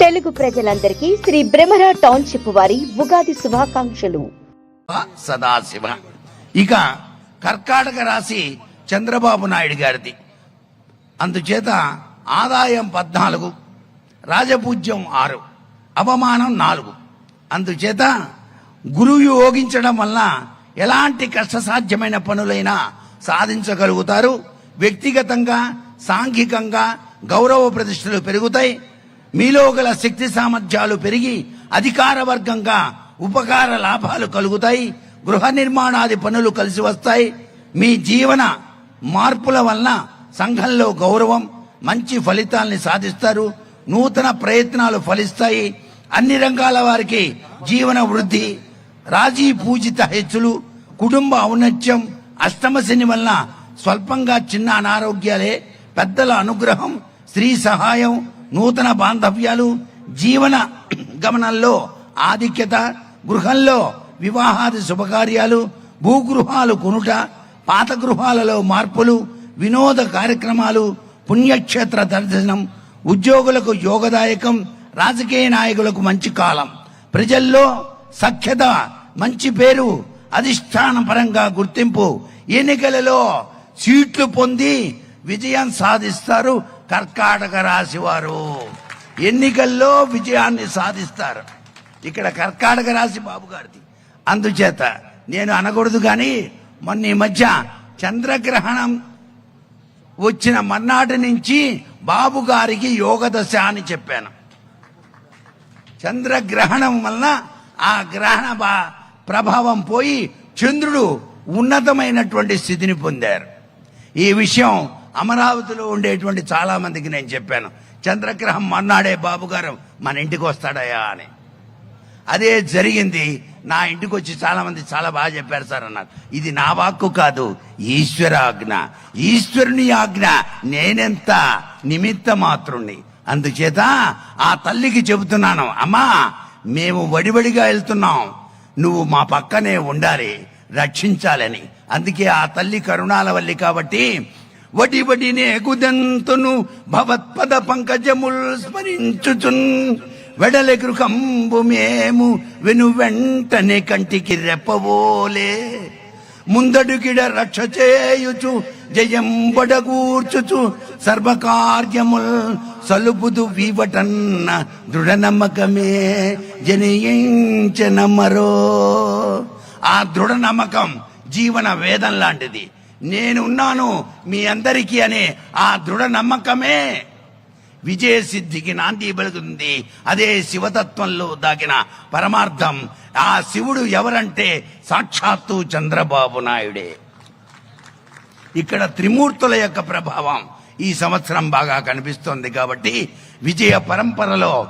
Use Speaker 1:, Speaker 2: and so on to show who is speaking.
Speaker 1: తెలుగు ప్రజలందరికీ శ్రీ బ్రహ్మర టౌన్షిప్ వారి ఉగాది శుభాకాంక్షలు.
Speaker 2: సదాశివ. ఇక కర్కాటక రాశి చంద్రబాబు నాయుడు గారిది. అందుచేత ఆదాయం పద్నాలుగు రాజపూజ్యం ఆరు అవమానం నాలుగు. అందుచేత గురువు యోగించడం వల్ల ఎలాంటి కష్టసాధ్యమైన పనులైనా సాధించగలుగుతారు. వ్యక్తిగతంగా సాంఘికంగా గౌరవ ప్రతిష్టలు పెరుగుతాయి. మీలో గల శక్తి సామర్థ్యాలు పెరిగి అధికార వర్గంగా ఉపకార లాభాలు కలుగుతాయి గృహ నిర్మాణాది పనులు కలిసి వస్తాయి. మీ జీవన మార్పుల వలన సంఘంలో గౌరవం మంచి ఫలితాల్ని సాధిస్తారు నూతన ప్రయత్నాలు ఫలిస్తాయి. అన్ని రంగాల వారికి జీవన వృద్ధి రాజీ పూజిత హెచ్చులు కుటుంబ ఔన్నత్యం అష్టమ శని వలన స్వల్పంగా చిన్న అనారోగ్యాలే పెద్దల అనుగ్రహం స్త్రీ సహాయం నూతన బాంధవ్యాలు జీవన గమనంలో ఆధిక్యత గృహంలో వివాహాది శుభకార్యాలు భూగృహాలు కొనుట పాత గృహాలలో మార్పులు వినోద కార్యక్రమాలు పుణ్యక్షేత్ర దర్శనం ఉద్యోగులకు యోగదాయకం రాజకీయ నాయకులకు మంచి కాలం. ప్రజల్లో సఖ్యత మంచి పేరు అధిష్టాన పరంగా గుర్తింపు ఎన్నికలలో సీట్లు పొంది విజయం సాధిస్తారు కర్కాటక రాశి వారు ఎన్నికల్లో విజయాన్ని సాధిస్తారు. ఇక్కడ కర్కాటక రాశి బాబు గారిది. అందుచేత నేను అనకూడదు కానీ మొన్న ఈ మధ్య చంద్రగ్రహణం వచ్చిన మర్నాటి నుంచి బాబు గారికి యోగ దశ అని చెప్పాను. చంద్రగ్రహణం వలన ఆ గ్రహణ ప్రభావం పోయి చంద్రుడు ఉన్నతమైనటువంటి స్థితిని పొందారు. ఈ విషయం అమరావతిలో ఉండేటువంటి చాలా మందికి నేను చెప్పాను చంద్రగ్రహం మన్నాడే బాబు గారు మన ఇంటికి వస్తాడయా అని. అదే జరిగింది నా ఇంటికి వచ్చి చాలా మంది చాలా బాగా చెప్పారు సార్ అన్నారు. ఇది నా వాక్కు కాదు ఈశ్వర ఆజ్ఞ ఈశ్వరుని ఆజ్ఞ నేనెంత నిమిత్త మాత్రుణ్ణి. అందుచేత ఆ తల్లికి చెబుతున్నాను అమ్మా మేము వడివడిగా వెళ్తున్నాం. నువ్వు మా పక్కనే ఉండాలి రక్షించాలని. అందుకే ఆ తల్లి కరుణాల వల్లి కాబట్టి వడి వడినే గుదెంతును భవత్పద పంకజముల్ స్మరించుచున్. వెడల గృహంబు మేము వెను వెంటనే కంటికి రెప్పవోలే. ముందడుగిడ రక్ష చేయుచు జయం బడగూర్చుచు సర్వకార్యముల్ సలుపుదు వీవటన్న దృఢ నమ్మకమే జనించనమ్మరో ఆ దృఢ నమ్మకం జీవన వేదం లాంటిది. నేనున్నాను మీ అందరికీ అనే ఆ దృఢ నమ్మకమే. విజయ సిద్ధికి నాంది పలుకుతుంది అదే శివతత్వంలో దాగిన పరమార్థం. ఆ శివుడు ఎవరంటే సాక్షాత్తు చంద్రబాబు నాయుడే. ఇక్కడ త్రిమూర్తుల యొక్క ప్రభావం ఈ సంవత్సరం బాగా కనిపిస్తోంది కాబట్టి విజయ పరంపరలో